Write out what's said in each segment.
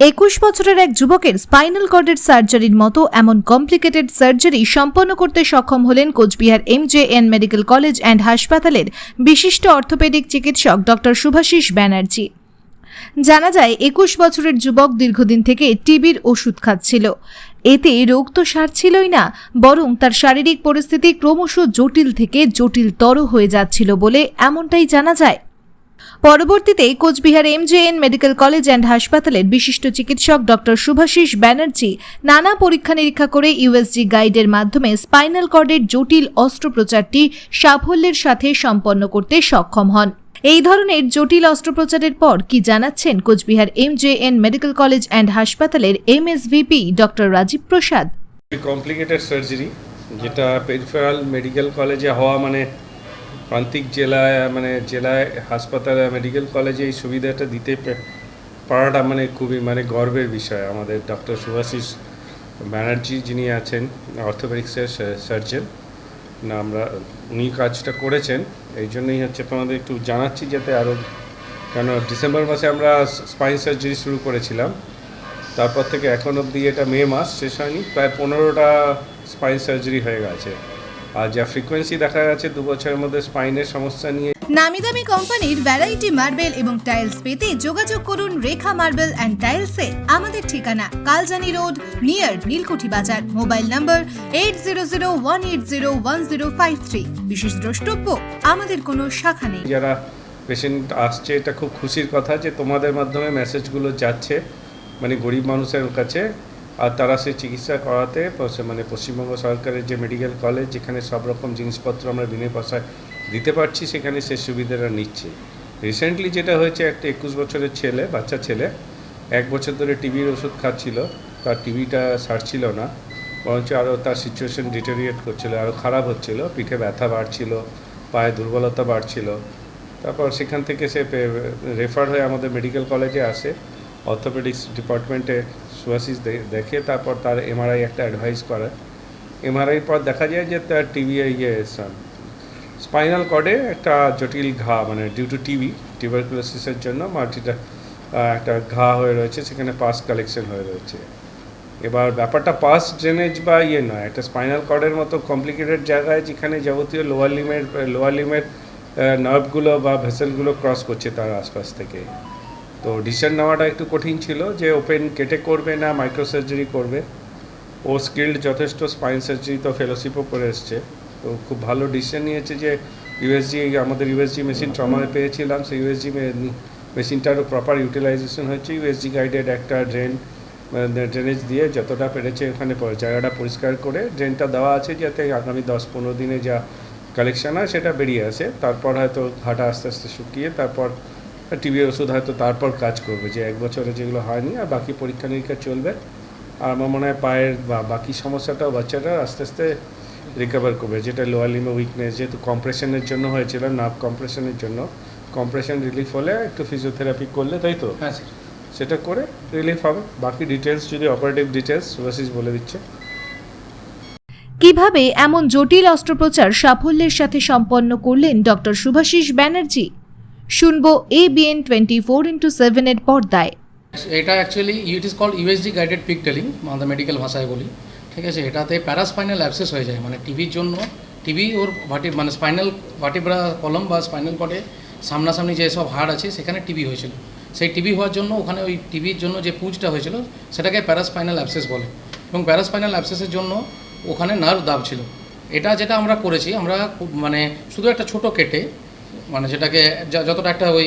একুশ বছরের এক যুবকের স্পাইনাল কর্ডের সার্জারির মতো এমন কমপ্লিকেটেড সার্জারি সম্পন্ন করতে সক্ষম হলেন Cooch Behar M J N medical college and হাসপাতালের বিশিষ্ট অর্থোপেডিক চিকিৎসক ডক্টর শুভাশিস ব্যানার্জি। জানা যায়, একুশ বছরের যুবক দীর্ঘদিন থেকে টিবির ওষুধ খাচ্ছিল। এতে রোগ তো সারছিলই না, বরং তার শারীরিক পরিস্থিতি ক্রমশ জটিল থেকে জটিলতর হয়ে যাচ্ছিল বলে এমনটাই জানা যায়। পরবর্তীতে Cooch Behar MJN medical college and হাসপাতালের বিশিষ্ট চিকিৎসক ডক্টর শুভাশিস ব্যানার্জি নানা পরীক্ষা নিরীক্ষা করে ইউএসজি গাইডের মাধ্যমে স্পাইনাল কর্ডের জটিল অস্ত্রোপচারটি সাফল্যের সাথে সম্পন্ন করতে সক্ষম হন। এই ধরনের জটিল অস্ত্রোপচারের পর কি জানাচ্ছেন Cooch Behar MJN medical college and হাসপাতালের MSVP doctor Rajib Prasad? Complicated surgery, যেটা পেরিফেরাল মেডিকেল কলেজে হওয়া মানে প্রান্তিক জেলায় মানে জেলায় হাসপাতালে মেডিকেল কলেজে এই সুবিধাটা দিতে পারাটা মানে খুবই মানে গর্বের বিষয়। আমাদের ডক্টর সুভাশিস ব্যানার্জি যিনি আছেন অর্থোপেডিক্সের সার্জন না, আমরা, উনি কাজটা করেছেন। এই জন্যই হচ্ছে তোমাদের একটু জানাচ্ছি যাতে আরও কেন ডিসেম্বর মাসে আমরা স্পাইন সার্জারি শুরু করেছিলাম। তারপর থেকে এখন অবধি এটা মে মাস শেষ হয়নি, প্রায় পনেরোটা স্পাইন সার্জারি হয়ে গেছে। আর যা ফ্রিকোয়েন্সি দেখা গেছে দু বছরের মধ্যে স্পাইনের সমস্যা নিয়ে। নামি দামি কোম্পানির ভ্যারাইটি মার্বেল এবং টাইলস পেতে যোগাযোগ করুন রেখা মার্বেল অ্যান্ড টাইলসে আমাদের ঠিকানা Kaljani road near Nilkuthi Bazar. Mobile number eight zero zero one eight zero one zero five three বিশেষ দ্রষ্টব্য আমাদের কোনো শাখা নেই। যারা পেশেন্ট আসছে এটা খুব খুশির কথা যে তোমাদের মাধ্যমে মেসেজগুলো যাচ্ছে মানে গরিব মানুষের কাছে। আর তারা সেই চিকিৎসা করাতে মানে পশ্চিমবঙ্গ সরকারের যে মেডিকেল কলেজ যেখানে সব রকম জিনিসপত্র আমরা বিনা পয়সায় দিতে পারছি, সেখানে সে সুবিধাটা নিচ্ছে। রিসেন্টলি যেটা হয়েছে, একটা একুশ বছরের ছেলে, বাচ্চা ছেলে, এক বছর ধরে টিভির ওষুধ খাচ্ছিল, তার টিভিটা সারছিল না। বরঞ্চ আরও তার সিচুয়েশন ডিটেরিয়েট করছিল, আরও খারাপ হচ্ছিল, পিঠে ব্যথা বাড়ছিল, পায়ে দুর্বলতা বাড়ছিল। তারপর সেখান থেকে সে রেফার হয়ে আমাদের মেডিকেল কলেজে আসে। অর্থোপেডিক্স ডিপার্টমেন্টে সুয়াসিস দেখে তারপর তার এমআরআই একটা অ্যাডভাইস করে। এমআরআই পর দেখা যায় যে তার টিভি ইয়ে স্পাইনাল কর্ডে একটা জটিল ঘা মানে ডিউ টু টিভি টিউবারকুলোসিসের জন্য মাল্টিটা একটা ঘা হয়ে রয়েছে, সেখানে পাস কালেকশন হয়ে রয়েছে। এবার ব্যাপারটা পাস ড্রেনেজ বা ইয়ে নয়, একটা স্পাইনাল কর্ডের মতো কমপ্লিকেটেড জায়গায় যেখানে যাবতীয় লোয়ার লিমের লোয়ার লিমের নার্ভগুলো বা ভেসেলগুলো ক্রস করছে তার আশপাশ থেকে। তো ডিসিশন নেওয়াটা একটু কঠিন ছিল যে ওপেন কেটে করবে না মাইক্রো সার্জারি করবে। ও স্কিল্ড যথেষ্ট স্পাইন সার্জারি তো ফেলোশিপও করে এসছে। তো খুব ভালো ডিসিশন নিয়েছে যে ইউএসজি আমাদের ইউএসজি মেশিন ট্রমায় পেয়েছিলাম। সেই ইউএসজি মেশিনটারও প্রপার ইউটিলাইজেশন হয়েছে। ইউএসজি গাইডেড একটা ড্রেন ড্রেনেজ দিয়ে যতটা পেরেছে ওখানে জায়গাটা পরিষ্কার করে ড্রেনটা দেওয়া আছে যাতে আগামী দশ পনেরো দিনে যা কালেকশন হয় সেটা বেরিয়ে আসে। তারপর হয়তো ঘাটা আস্তে আস্তে শুকিয়ে তারপর টিবি ওষুধ হয়তো তারপর কাজ করবে যে এক বছরে যেগুলো হয়নি আর বাকি পরীক্ষা নিরীক্ষা চলবে। আর আমার মনে হয় পায়ের বা বাকি সমস্যাটাও বাচ্চারা আস্তে আস্তে রিকভার করবে যেটা লোয়ার লিমে উইকনেস যেহেতু কম্প্রেশনের জন্য হয়েছিল নার্ভ কম্প্রেশনের জন্য। কম্প্রেশন রিলিফ হলে একটু ফিজিওথেরাপি করলে তাই তো? হ্যাঁ স্যার। সেটা করে রিলিফ হবে। বাকি ডিটেলস যদি অপারেটিভ ডিটেলস সুভাষিস বলে দিচ্ছে। কীভাবে এমন জটিল অস্ত্রোপচার সাফল্যের সাথে সম্পন্ন করলেন ডক্টর শুভাশিস ব্যানার্জি? শুনব এবিএন টোয়েন্টি ফোর ইন্টু সেভেনের পর্দায়। এটা actually it is called USD guided pigtailing আমাদের মেডিকেল ভাষায় বলি। ঠিক আছে, এটাতে প্যারাস্পাইনাল অ্যাবসেস হয়ে যায় মানে টিভির জন্য টিভি ওর ভাটি মানে স্পাইনাল ভাটিব্রা কলম বা স্পাইনাল কর্ডে সামনাসামনি যেসব হাড় আছে, সেখানে টিভি হয়েছিল। সেই টিভি হওয়ার জন্য ওখানে ওই টিভির জন্য যে পুঁজটা হয়েছিল, সেটাকে প্যারাস্পাইনাল অ্যাবসেস বলে। এবং প্যারাস্পাইনাল অ্যাবসেসের জন্য ওখানে নার্ভ দাব ছিল। এটা যেটা আমরা করেছি, আমরা মানে শুধু একটা ছোট কেটে মানে যেটাকে যতটা একটা ওই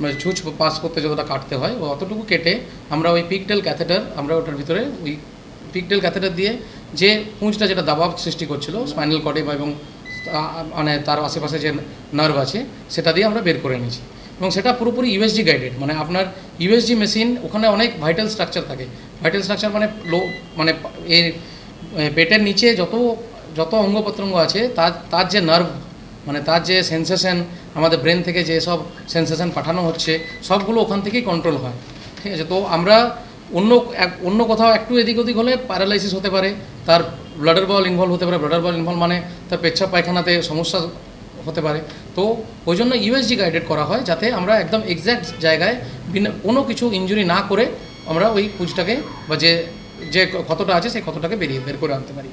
মানে ছুঁচ পাস করতে যতটা কাটতে হয় অতটুকু কেটে আমরা ওই পিকডেল ক্যাথেটার আমরা ওটার ভিতরে ওই পিকডেল ক্যাথেটার দিয়ে যে পুঁজটা যেটা দাবাব সৃষ্টি করছিল স্পাইনাল কর্ডে বা এবং মানে তার আশেপাশে যে নার্ভ আছে, সেটা দিয়ে আমরা বের করে নিয়েছি। এবং সেটা পুরোপুরি ইউএসজি গাইডেড মানে আপনার ইউএসজি মেশিন ওখানে অনেক ভাইটাল স্ট্রাকচার থাকে। ভাইটাল স্ট্রাকচার মানে লো মানে এর পেটের নিচে যত যত অঙ্গ আছে, তার তার যে নার্ভ মানে তার যে সেন্সেশন আমাদের ব্রেন থেকে যে সব সেন্সেশন পাঠানো হচ্ছে, সবগুলো ওখান থেকেই কন্ট্রোল হয়। ঠিক আছে? তো আমরা অন্য এক- অন্য কোথাও একটু এদিক ওদিক হলে প্যারালাইসিস হতে পারে, তার ব্লাডার বল ইনভলভ হতে পারে। ব্লাডার বল ইনভলভ মানে তার পেচ্ছাপ পায়খানাতে সমস্যা হতে পারে। তো ওই জন্য ইউএসজি গাইডেড করা হয় যাতে আমরা একদম এক্স্যাক্ট জায়গায় বিনা, কোনো কিছু ইনজুরি না করে আমরা ওই পুঁজটাকে বা যে যে ক্ষতটা আছে সেই ক্ষতটাকে বেরিয়ে, বের করে আনতে পারি।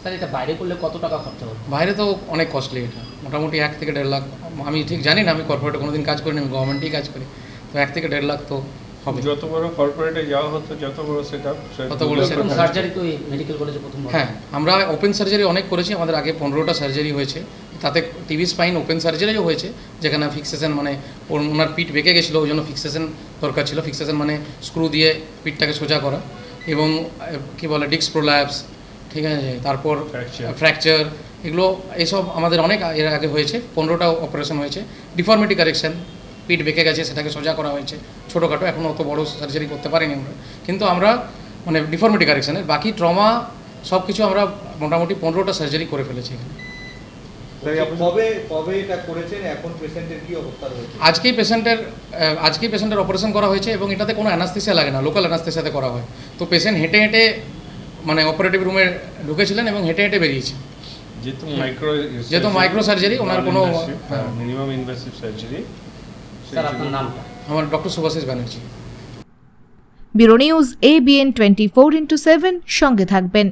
স্যার এটা বাইরে করলে কত টাকা খরচা হবে? বাইরে তো অনেক কস্টলি এটা। মোটামুটি এক থেকে দেড় লাখ আমি ঠিক জানি না আমি কর্পোরেটে কোনোদিন কাজ করিনি আমি গভর্নমেন্টেই কাজ করি। তো এক থেকে দেড় লাখ তো হবে। যত বড় কর্পোরেটে যাওয়া হতো যত বড় সেট আপ তত বড় সার্জারি তো মেডিকেল কলেজে প্রথম হ্যাঁ আমরা ওপেন সার্জারি অনেক করেছি আমাদের আগে পনেরোটা সার্জারি হয়েছে। তাতে টিভি স্পাইন ওপেন সার্জারিও হয়েছে যেখানে ফিক্সেশন মানে ওর- ওনার পিঠ বেঁকে গেছিল ওই জন্য ফিক্সেশন দরকার ছিল। ফিক্সেশন মানে স্ক্রু দিয়ে পিঠটাকে সোজা করা। এবং কি বলে ডিস্ক প্রোল্যাপস ঠিক আছে? তারপর ফ্র্যাকচার এগুলো এইসব আমাদের অনেক এর আগে হয়েছে পনেরোটা অপারেশন হয়েছে। ডিফর্মিটি কারেকশন পিঠ বেঁকে গেছে সেটাকে সোজা করা হয়েছে। ছোটোখাটো এখন অত বড় সার্জারি করতে পারিনি আমরা। কিন্তু আমরা মানে ডিফর্মিটি কারেকশানের বাকি ট্রমা সব কিছু আমরা মোটামুটি পনেরোটা সার্জারি করে ফেলেছি এখানে। কবে কবে এটা করেছেন এখন পেশেন্টের কি অবস্থা রয়েছে? আজকেই পেশেন্টের আজকেই পেশেন্টের অপারেশন করা হয়েছে এবং এটাতে কোনো অ্যানাস্থেসিয়া লাগে না লোকাল অ্যানাস্থেসিয়াতে করা হয়। তো পেশেন্ট হেঁটে হেঁটে মানে অপারেটিভ রুমে ঢুকেছিলেন এবং হেঁটে হেঁটে বেরিয়েছে। যেহেতু মাইক্রো যেহেতু মাইক্রো সার্জারি ওনার কোনো-। মিনিমাম ইনভেসিভ সার্জারি স্যার আপনার নামটা আমার doctor Subhashis Banerjee. Bureau news ABN twenty four into seven সঙ্গে থাকবেন।